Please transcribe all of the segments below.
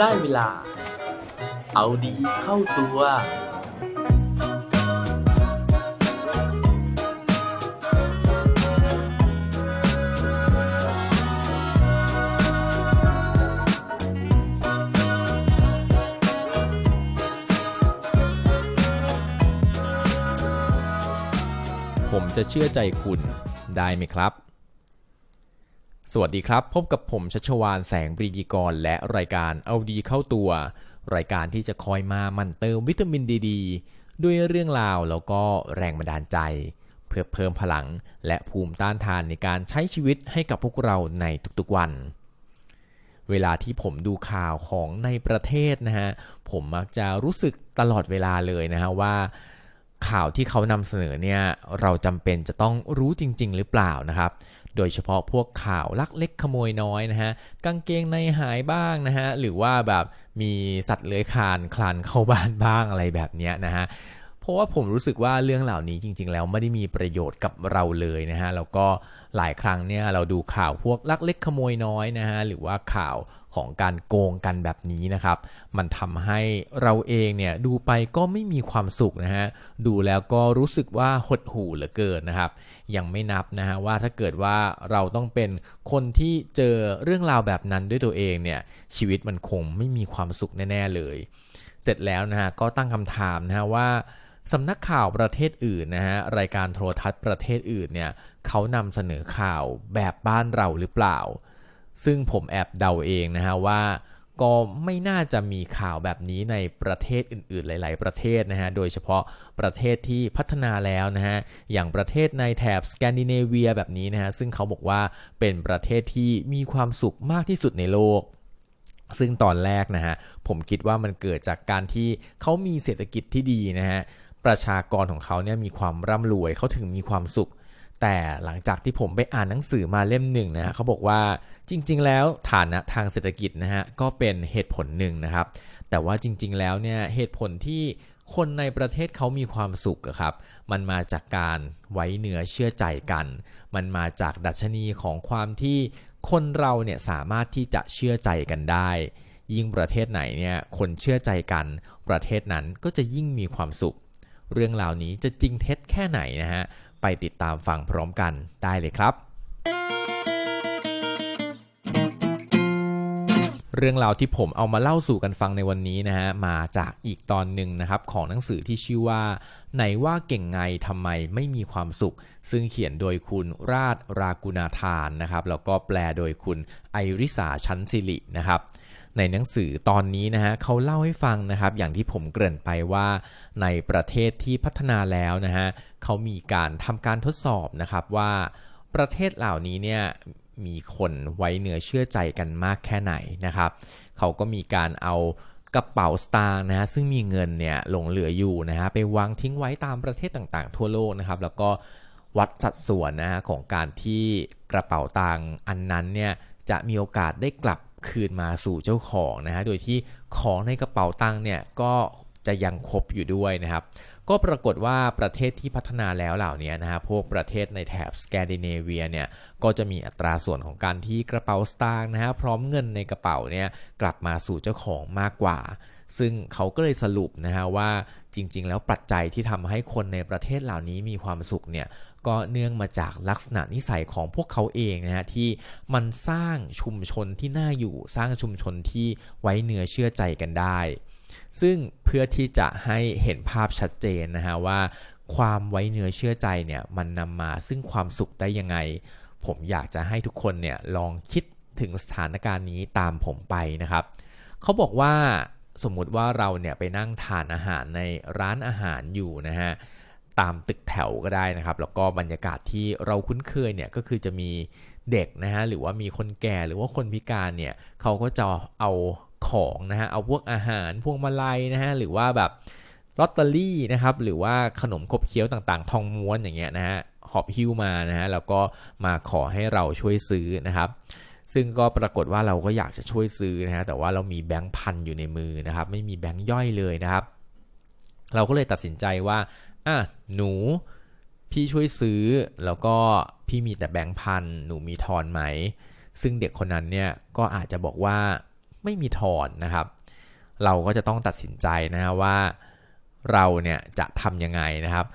ได้เวลา เอาดีเข้าตัว ผมจะเชื่อใจคุณได้ไหมครับ สวัสดีครับ พบกับผมชัชวานแสงปรีดีกร และรายการเอาดีเข้าตัว รายการที่จะคอยมามันเติมวิตามินดีดด้วยเรื่องราวแล้วก็แรงบันดาลใจ เพื่อเพิ่มพลังและภูมิต้านทานในการใช้ชีวิตให้กับพวกเราในทุกๆวัน เวลาที่ผมดูข่าวของในประเทศนะฮะผมมักจะรู้สึกตลอดเวลาเลยนะฮะว่าข่าวที่เขานำเสนอเนี่ยเราจำเป็นจะต้องรู้จริง ๆ หรือเปล่านะครับ โดยเฉพาะพวกข่าวลักเล็กขโมยน้อยนะฮะกางเกงในหายบ้างนะฮะหรือว่าแบบมีสัตว์เลื้อยคลานคลานเข้าบ้านบ้างอะไรแบบเนี้ยนะฮะเพราะว่าผมรู้สึกว่าเรื่องเหล่านี้จริง ๆ แล้วไม่ได้มีประโยชน์กับเราเลยนะฮะแล้วก็หลายครั้งเนี่ยเราดูข่าวพวกลักเล็กขโมยน้อยนะฮะหรือว่าข่าว ของการโกงกันแบบนี้นะครับ มันทำให้เราเองเนี่ยดูไปก็ไม่มีความสุขนะฮะดูแล้วก็รู้สึกว่าหดหู่เหลือเกินนะครับ ยังไม่นับนะฮะว่าถ้าเกิดว่าเราต้องเป็นคนที่เจอเรื่องราวแบบนั้นด้วยตัวเองเนี่ยชีวิตมันคงไม่มีความสุขแน่ ๆเลย เสร็จแล้วนะฮะก็ตั้งคำถามนะฮะว่าสำนักข่าวประเทศอื่นนะฮะรายการโทรทัศน์ประเทศอื่นเนี่ยเขานำเสนอข่าวแบบบ้านเราหรือเปล่า ซึ่งผมแอบเดาเองนะฮะว่าก็ไม่น่าจะมีข่าวแบบนี้ในประเทศอื่นๆ หลาย ๆ ประเทศนะฮะ โดยเฉพาะประเทศที่พัฒนาแล้วนะฮะ อย่างประเทศในแถบสแกนดิเนเวียแบบนี้นะฮะ ซึ่งเขาบอกว่าเป็นประเทศที่มีความสุขมากที่สุดในโลก ซึ่งตอนแรกนะฮะ ผมคิดว่ามันเกิดจากการที่เขามีเศรษฐกิจที่ดีนะฮะ ประชากรของเขาเนี่ยมีความร่ำรวย เขาถึงมีความสุข แต่หลังจากที่ผมไปอ่านหนังสือมาเล่มหนึ่งนะฮะเขาบอกว่าจริง ๆ แล้วฐานะทางเศรษฐกิจนะฮะก็เป็นเหตุผลหนึ่งนะครับ แต่ว่าจริง ๆ แล้วเนี่ยเหตุผลที่คนในประเทศเขามีความสุขครับ มันมาจากการไว้เนื้อเชื่อใจกัน มันมาจากดัชนีของความที่คนเราเนี่ยสามารถที่จะเชื่อใจกันได้ ยิ่งประเทศไหนเนี่ยคนเชื่อใจกัน ประเทศนั้นก็จะยิ่งมีความสุข เรื่องราวนี้จะจริงเท็จแค่ไหนนะฮะ ไปติดตามฟังพร้อมกันได้เลยครับ เรื่องราวที่ผมเอามาเล่าสู่กันฟังในวันนี้นะฮะมาจากอีกตอนหนึ่งนะครับของหนังสือที่ชื่อว่า ไหนว่าเก่งไงทำไมไม่มีความสุข ซึ่งเขียนโดยคุณราชรากุณาทานนะครับแล้วก็แปลโดยคุณไอริสาชั้นสิรินะครับ ในหนังสือตอนนี้นะฮะเขาเล่าให้ฟังนะครับ อย่างที่ผมเกริ่นไปว่าในประเทศที่พัฒนาแล้วนะฮะเขามีการทำการทดสอบนะครับว่าประเทศเหล่านี้เนี่ยมีคนไว้เนื้อเชื่อใจกันมากแค่ไหนนะครับ เขาก็มีการเอากระเป๋าสตางค์นะฮะซึ่งมีเงินเนี่ยหลงเหลืออยู่นะฮะไปวางทิ้งไว้ตามประเทศต่างๆ ทั่วโลกนะครับ แล้วก็วัดสัดส่วนนะฮะของการที่กระเป๋าตังค์อันนั้นเนี่ยจะมีโอกาสได้กลับ คืนมาสู่เจ้าของนะฮะโดยที่ของในกระเป๋าตังค์เนี่ยก็จะยังครบอยู่ด้วยนะครับ ก็ปรากฏว่าประเทศที่พัฒนาแล้วเหล่านี้นะฮะพวกประเทศในแถบสแกนดิเนเวียเนี่ยก็จะมีอัตราส่วนของการที่กระเป๋าสตางค์นะฮะพร้อมเงินในกระเป๋าเนี่ยกลับมาสู่เจ้าของมากกว่า ซึ่งเขาก็เลยสรุปนะฮะว่าจริง ๆ แล้วปัจจัยที่ทำให้คนในประเทศเหล่านี้มีความสุขเนี่ย ก็เนื่องมาจากลักษณะนิสัยของพวกเขาเองนะฮะที่มันสร้างชุมชนที่น่าอยู่ สร้างชุมชนที่ไว้เนื้อเชื่อใจกันได้ ซึ่งเพื่อที่จะให้เห็นภาพชัดเจนนะฮะว่า ความไว้เนื้อเชื่อใจเนี่ยมันนำมาซึ่งความสุขได้ยังไง ผมอยากจะให้ทุกคนเนี่ยลองคิดถึงสถานการณ์นี้ตามผมไปนะครับ เขาบอกว่าสมมุติว่าเราเนี่ยไปนั่งทานอาหารในร้านอาหารอยู่นะฮะ ตามตึกแถวก็ได้นะครับ แล้วก็บรรยากาศที่เราคุ้นเคยเนี่ยก็คือจะมีเด็กนะฮะหรือว่ามีคนแก่หรือว่าคนพิการเนี่ยเขาก็จะเอาของนะฮะเอาพวกอาหารพวงมาลัยนะฮะหรือว่าแบบลอตเตอรี่นะครับหรือว่าขนมขบเคี้ยวต่างๆ ทองม้วนอย่างเงี้ยนะฮะหอบหิ้วมานะฮะแล้วก็มาขอให้เราช่วยซื้อนะครับ ซึ่งก็ปรากฏว่าเราก็อยากจะช่วยซื้อนะฮะแต่ว่าเรามีแบงค์พันอยู่ในมือนะครับ ไม่มีแบงค์ย่อยเลยนะครับ เราก็เลยตัดสินใจว่า อะหนูพี่ช่วยซื้อแล้วก็พี่มีแต่แบงค์พันหนูมีทอนไหม ซึ่งเด็กคนนั้นเนี่ยก็อาจจะบอกว่าไม่มีทอนนะครับ เราก็จะต้องตัดสินใจนะฮะว่าเราเนี่ยจะทำยังไงนะครับ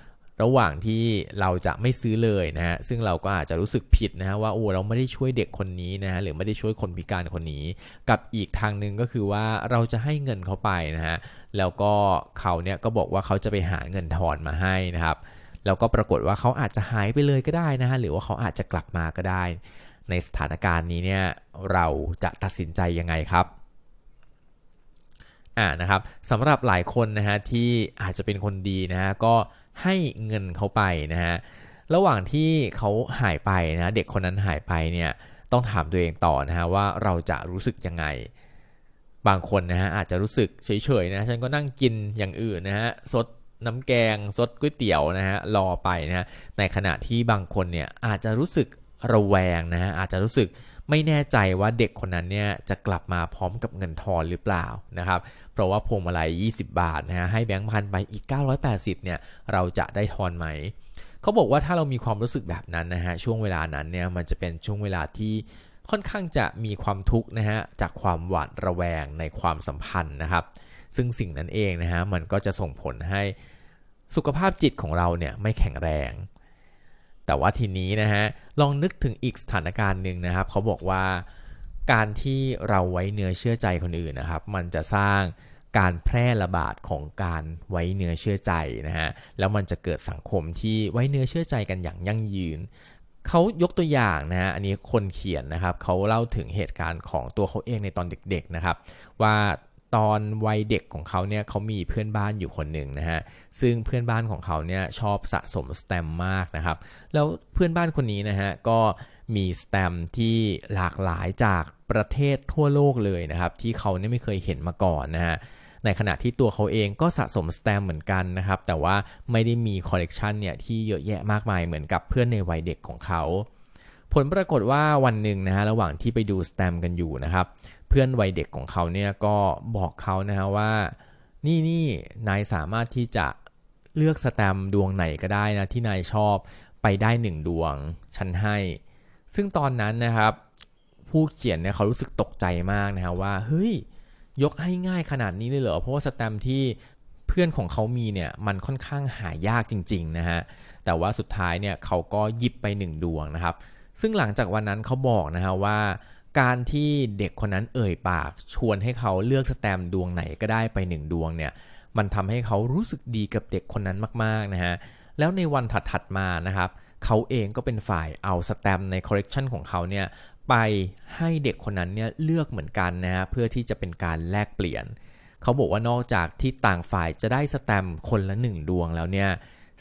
ระหว่างที่เราจะไม่ซื้อเลยนะฮะซึ่งเราก็อาจจะรู้สึกผิดนะฮะว่าโอ้เราไม่ได้ช่วยเด็กคนนี้นะฮะหรือไม่ได้ช่วยคนพิการคนนี้ กับอีกทางหนึ่งก็คือว่าเราจะให้เงินเขาไปนะฮะแล้วก็เขาเนี่ยก็บอกว่าเขาจะไปหาเงินทอนมาให้นะครับแล้วก็ปรากฏว่าเขาอาจจะหายไปเลยก็ได้นะฮะหรือว่าเขาอาจจะกลับมาก็ได้ ในสถานการณ์นี้เนี่ยเราจะตัดสินใจยังไงครับอ่านะครับสำหรับหลายคนนะฮะที่อาจจะเป็นคนดีนะฮะก็ ให้เงินเขาไปนะฮะระหว่างที่เขาหายไปนะเด็กคนนั้นหายไปเนี่ยต้องถามตัวเองต่อนะฮะว่าเราจะรู้สึกยังไง บางคนนะฮะอาจจะรู้สึกเฉยๆนะฉันก็นั่งกินอย่างอื่นนะฮะสดน้ำแกงสดก๋วยเตี๋ยวนะฮะรอไปนะฮะในขณะที่บางคนเนี่ยอาจจะรู้สึกระแวงนะฮะอาจจะรู้สึก ไม่แน่ใจว่าเด็กคนนั้นเนี่ยจะกลับมาพร้อมกับเงินทอนหรือเปล่านะครับ เพราะว่าพวงมาลัย 20 บาทนะฮะให้แบงค์พันไปอีก 980เนี่ยเราจะได้ทอนไหมเขาบอกว่าถ้าเรามีความรู้สึกแบบนั้นนะฮะช่วงเวลานั้นเนี่ยมันจะเป็นช่วงเวลาที่ค่อนข้างจะมีความทุกข์นะฮะจากความหวาดระแวงในความสัมพันธ์นะครับ ซึ่งสิ่งนั้นเองนะฮะมันก็จะส่งผลให้สุขภาพจิตของเราเนี่ยไม่แข็งแรง แต่ว่าทีนี้นะฮะลองนึกถึงอีกสถานการณ์หนึ่งนะครับ เขาบอกว่าการที่เราไว้เนื้อเชื่อใจคนอื่นนะครับ มันจะสร้างการแพร่ระบาดของการไว้เนื้อเชื่อใจนะฮะแล้วมันจะเกิดสังคมที่ไว้เนื้อเชื่อใจกันอย่างยั่งยืนเขายกตัวอย่างนะฮะอันนี้คนเขียนนะครับเขาเล่าถึงเหตุการณ์ของตัวเขาเองในตอนเด็กๆนะครับ ว่า ตอนวัยเด็กของเขาเนี่ยเขามีเพื่อนบ้านอยู่คนหนึ่งนะฮะซึ่งเพื่อนบ้านของเขาเนี่ยชอบสะสมสแตมมากนะครับแล้วเพื่อนบ้านคนนี้นะฮะก็มีสแตมที่หลากหลายจากประเทศทั่วโลกเลยนะครับที่เขาเนี่ยไม่เคยเห็นมาก่อนนะฮะในขณะที่ตัวเขาเองก็สะสมสแตมเหมือนกันนะครับแต่ว่าไม่ได้มีคอลเลกชันเนี่ยที่เยอะแยะมากมายเหมือนกับเพื่อนในวัยเด็กของเขาผลปรากฏว่าวันหนึ่งนะฮะระหว่างที่ไปดูสแตมกันอยู่นะครับ เพื่อนวัยเด็กของเขาเนี่ยก็บอกเขานะฮะว่า นี่นี่นายสามารถที่จะเลือกสแตมดวงไหนก็ได้นะที่นายชอบไปได้หนึ่งดวงฉันให้ ซึ่งตอนนั้นนะครับ ผู้เขียนเนี่ยเขารู้สึกตกใจมากนะฮะว่าเฮ้ยยกให้ง่ายขนาดนี้เลยเหรอเพราะว่าสแตมที่เพื่อนของเขามีเนี่ยมันค่อนข้างหายากจริงๆนะฮะแต่ว่าสุดท้ายเนี่ยเขาก็หยิบไปหนึ่งดวงนะครับ ซึ่งหลังจากวันนั้นเขาบอกนะฮะว่า การที่เด็กคนนั้นเอ่ยปากชวนให้เขาเลือกสแตมดวงไหนก็ได้ไปหนึ่งดวงเนี่ยมันทำให้เขารู้สึกดีกับเด็กคนนั้นมากๆนะฮะแล้วในวันถัดๆมานะครับเขาเองก็เป็นฝ่ายเอาสแตมในคอลเลกชันของเขาเนี่ยไปให้เด็กคนนั้นเนี่ยเลือกเหมือนกันนะฮะเพื่อที่จะเป็นการแลกเปลี่ยน เขาบอกว่านอกจากที่ต่างฝ่ายจะได้สแตมคนละหนึ่งดวงแล้วเนี่ย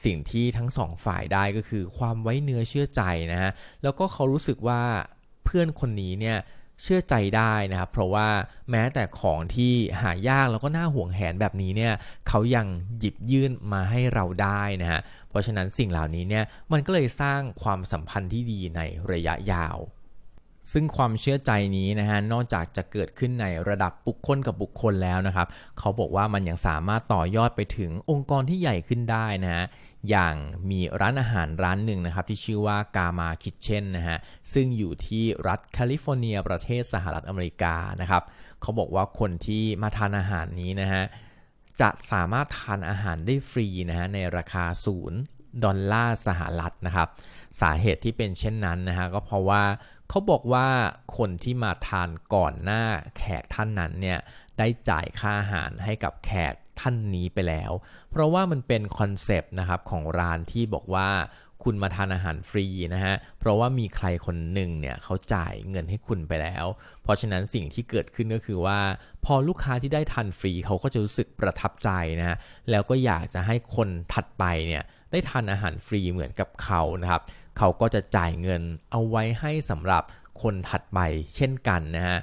สิ่งที่ทั้งสองฝ่ายได้ก็คือความไว้เนื้อเชื่อใจนะฮะแล้วก็เขารู้สึกว่า เพื่อนคนนี้เนี่ยเชื่อใจได้นะครับเพราะว่าแม้แต่ของที่หายากแล้วก็น่าห่วงแหนแบบนี้เนี่ยเขายังหยิบยื่นมาให้เราได้นะฮะเพราะฉะนั้นสิ่งเหล่านี้เนี่ยมันก็เลยสร้างความสัมพันธ์ที่ดีในระยะยาว ซึ่งความเชื่อใจนี้นะฮะนอกจากจะเกิดขึ้นในระดับบุคคลกับบุคคลแล้วนะครับ เขาบอกว่ามันยังสามารถต่อยอดไปถึงองค์กรที่ใหญ่ขึ้นได้นะฮะอย่างมีร้านอาหารร้านหนึ่งนะครับ ที่ชื่อว่ากามาคิ t เช่นนะฮะซึ่งอยู่ที่รัฐแคลิฟอร์เนีย ประเทศสหรัฐอเมริกานะครับ เขาบอกว่าคนที่มาทานอาหารนี้นะฮะจะสามารถทานอาหารได้ฟรีนะฮะในราคาศูนย์ดอลลาร์สหรัฐนะครับ สาเหตุที่เป็นเช่นนั้นนะฮะก็เพราะว่า เขาบอกว่าคนที่มาทานก่อนหน้าแขกท่านนั้นเนี่ยได้จ่ายค่าอาหารให้กับแขกท่านนี้ไปแล้ว เพราะว่ามันเป็นคอนเซปต์นะครับของร้านที่บอกว่าคุณมาทานอาหารฟรีนะฮะ เพราะว่ามีใครคนหนึ่งเนี่ยเขาจ่ายเงินให้คุณไปแล้ว เพราะฉะนั้นสิ่งที่เกิดขึ้นก็คือว่า พอลูกค้าที่ได้ทานฟรีเขาก็จะรู้สึกประทับใจนะฮะ แล้วก็อยากจะให้คนถัดไปเนี่ยได้ทานอาหารฟรีเหมือนกับเขานะครับ เขาก็จะจ่ายเงินเอาไว้ให้สำหรับคนถัดไปเช่นกันนะฮะ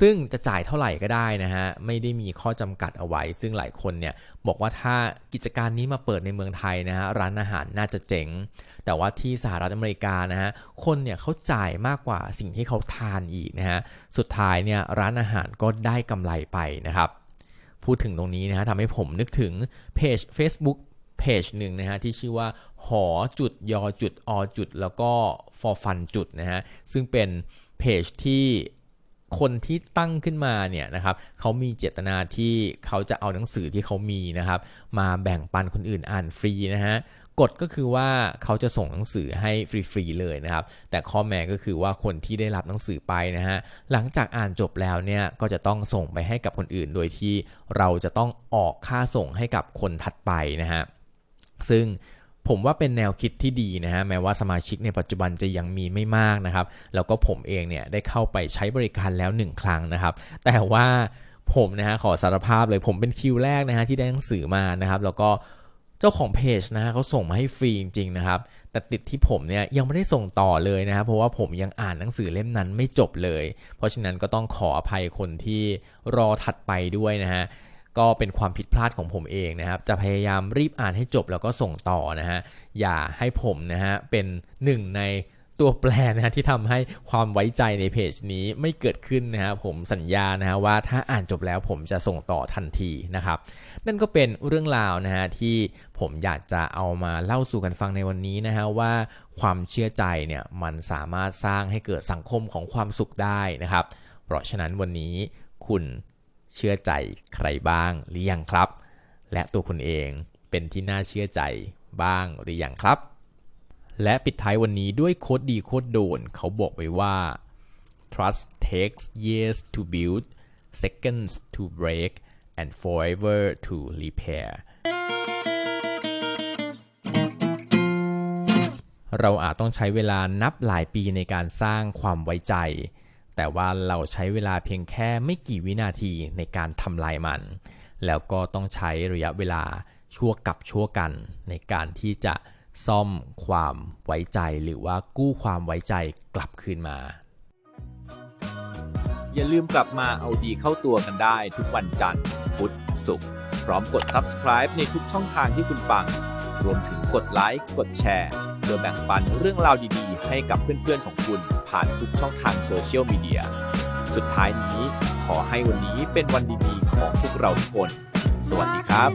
ซึ่งจะจ่ายเท่าไหร่ก็ได้นะฮะไม่ได้มีข้อจำกัดเอาไว้ ซึ่งหลายคนเนี่ยบอกว่าถ้ากิจการนี้มาเปิดในเมืองไทยนะฮะร้านอาหารน่าจะเจ๋ง แต่ว่าที่สหรัฐอเมริกานะฮะคนเนี่ยเขาจ่ายมากกว่าสิ่งที่เขาทานอีกนะฮะสุดท้ายเนี่ยร้านอาหารก็ได้กำไรไปนะครับ พูดถึงตรงนี้นะฮะทำให้ผมนึกถึงเพจ Facebook เพจหนึ่งนะฮะที่ชื่อว่าหอจุดยอจุดอจุดแล้วก็ for fun จุดนะฮะซึ่งเป็นเพจที่คนที่ตั้งขึ้นมาเนี่ยนะครับเขามีเจตนาที่เขาจะเอาหนังสือที่เขามีนะครับ มาแบ่งปันคนอื่นอ่านฟรีนะฮะกฎก็คือว่าเขาจะส่งหนังสือให้ฟรีๆเลยนะครับ แต่ข้อแม้ก็คือว่าคนที่ได้รับหนังสือไปนะฮะหลังจากอ่านจบแล้วเนี่ยก็จะต้องส่งไปให้กับคนอื่น โดยที่เราจะต้องออกค่าส่งให้กับคนถัดไปนะฮะ ซึ่งผมว่าเป็นแนวคิดที่ดีนะฮะแม้ว่าสมาชิกในปัจจุบันจะยังมีไม่มากนะครับ แล้วก็ผมเองเนี่ยได้เข้าไปใช้บริการแล้วหนึ่งครั้งนะครับ แต่ว่าผมนะฮะขอสารภาพเลยผมเป็นคิวแรกนะฮะที่ได้หนังสือมานะครับ แล้วก็เจ้าของเพจนะฮะเขาส่งมาให้ฟรีจริงๆนะครับแต่ติดที่ผมเนี่ยยังไม่ได้ส่งต่อเลยนะครับเพราะว่าผมยังอ่านหนังสือเล่มนั้นไม่จบเลย เพราะฉะนั้นก็ต้องขออภัยคนที่รอถัดไปด้วยนะฮะ ก็เป็นความผิดพลาดของผมเองนะครับ จะพยายามรีบอ่านให้จบแล้วก็ส่งต่อนะฮะ อย่าให้ผมนะฮะเป็นหนึ่งในตัวแปรนะฮะที่ทำให้ความไว้ใจในเพจนี้ไม่เกิดขึ้นนะฮะผมสัญญานะฮะว่าถ้าอ่านจบแล้วผมจะส่งต่อทันทีนะครับ นั่นก็เป็นเรื่องราวนะฮะที่ผมอยากจะเอามาเล่าสู่กันฟังในวันนี้นะฮะว่าความเชื่อใจเนี่ยมันสามารถสร้างให้เกิดสังคมของความสุขได้นะครับ เพราะฉะนั้นวันนี้คุณ เชื่อใจใครบ้างหรือยังครับ และตัวคุณเองเป็นที่น่าเชื่อใจบ้างหรือยังครับ และปิดท้ายวันนี้ด้วยโคดดีโคดโดน เขาบอกไว้ว่า trust takes years to build seconds to break and forever to repair เราอาจต้องใช้เวลานับหลายปีในการสร้างความไว้ใจ แต่ว่าเราใช้เวลาเพียงแค่ไม่กี่วินาทีในการทำลายมัน แล้วก็ต้องใช้ระยะเวลาชั่วกับชั่วกัน ในการที่จะซ่อมความไว้ใจหรือว่ากู้ความไว้ใจกลับคืนมา อย่าลืมกลับมาเอาดีเข้าตัวกันได้ทุกวันจันทร์พุธศุกร์ พร้อมกด subscribe ในทุกช่องทางที่คุณฟัง รวมถึงกดไลค์ กดแชร์เพื่อแบ่งปันเรื่องราวดีๆ ให้กับเพื่อนๆของคุณผ่านทุกช่องทางโซเชียลมีเดีย สุดท้ายนี้ขอให้วันนี้เป็นวันดีๆ ของพวกเราทุกคน สวัสดีครับ